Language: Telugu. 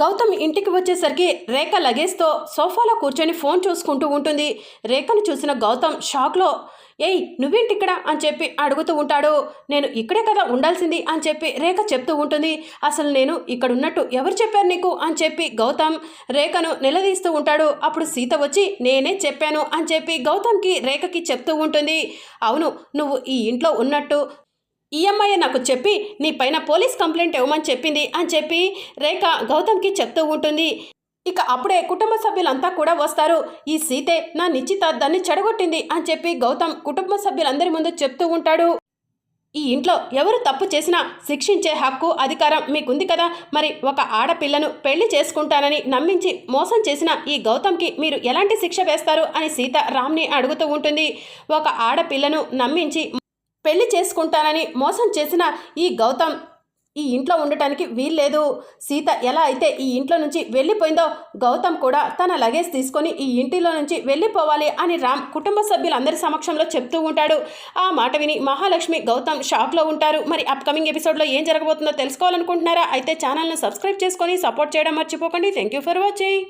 గౌతమ్ ఇంటికి వచ్చేసరికి రేఖ లగేజ్తో సోఫాలో కూర్చొని ఫోన్ చూసుకుంటూ ఉంటుంది. రేఖను చూసిన గౌతమ్ షాక్లో ఏయ్ నువ్వేంటి ఇక్కడ అని చెప్పి అడుగుతూ ఉంటాడు. నేను ఇక్కడే కదా ఉండాల్సింది అని చెప్పి రేఖ చెప్తూ ఉంటుంది. అసలు నేను ఇక్కడ ఉన్నట్టు ఎవరు చెప్పారు నీకు? అని చెప్పి గౌతమ్ రేఖను నిలదీస్తూ ఉంటాడు. అప్పుడు సీత వచ్చి నేనే చెప్పాను అని చెప్పి గౌతమ్కి రేఖకి చెప్తూ ఉంటుంది. అవును నువ్వు ఈ ఇంట్లో ఉన్నట్టు ఈఎంఐ నాకు చెప్పి నీ పైన పోలీస్ కంప్లైంట్ ఇవ్వమని చెప్పింది అని చెప్పి రేఖ గౌతమ్కి చెప్తూ ఉంటుంది. ఇక అప్పుడే కుటుంబ సభ్యులంతా కూడా వస్తారు. ఈ సీతే నా నిశ్చితార్థాన్ని చెడగొట్టింది అని చెప్పి గౌతమ్ కుటుంబ సభ్యులందరి ముందు చెప్తూ ఉంటాడు. ఈ ఇంట్లో ఎవరు తప్పు చేసినా శిక్షించే హక్కు అధికారం మీకుంది కదా. మరి ఒక ఆడపిల్లను పెళ్ళి చేసుకుంటానని నమ్మించి మోసం చేసిన ఈ గౌతమ్కి మీరు ఎలాంటి శిక్ష వేస్తారు అని సీత రామ్ని అడుగుతూ ఉంటుంది. ఒక ఆడపిల్లను నమ్మించి పెళ్ళి చేసుకుంటానని మోసం చేసిన ఈ గౌతమ్ ఈ ఇంట్లో ఉండటానికి వీల్లేదు. సీత ఎలా అయితే ఈ ఇంట్లో నుంచి వెళ్ళిపోయిందో గౌతమ్ కూడా తన లగేజ్ తీసుకొని ఈ ఇంటిలో నుంచి వెళ్ళిపోవాలి అని రామ్ కుటుంబ సభ్యులందరి సమక్షంలో చెప్తూ ఉంటాడు. ఆ మాట విని మహాలక్ష్మి గౌతమ్ షాక్లో ఉంటారు. మరి అప్కమింగ్ ఎపిసోడ్లో ఏం జరగబోతుందో తెలుసుకోవాలనుకుంటున్నారా? అయితే ఛానల్ను సబ్స్క్రైబ్ చేసుకొని సపోర్ట్ చేయడం మర్చిపోకండి. Thank you for watching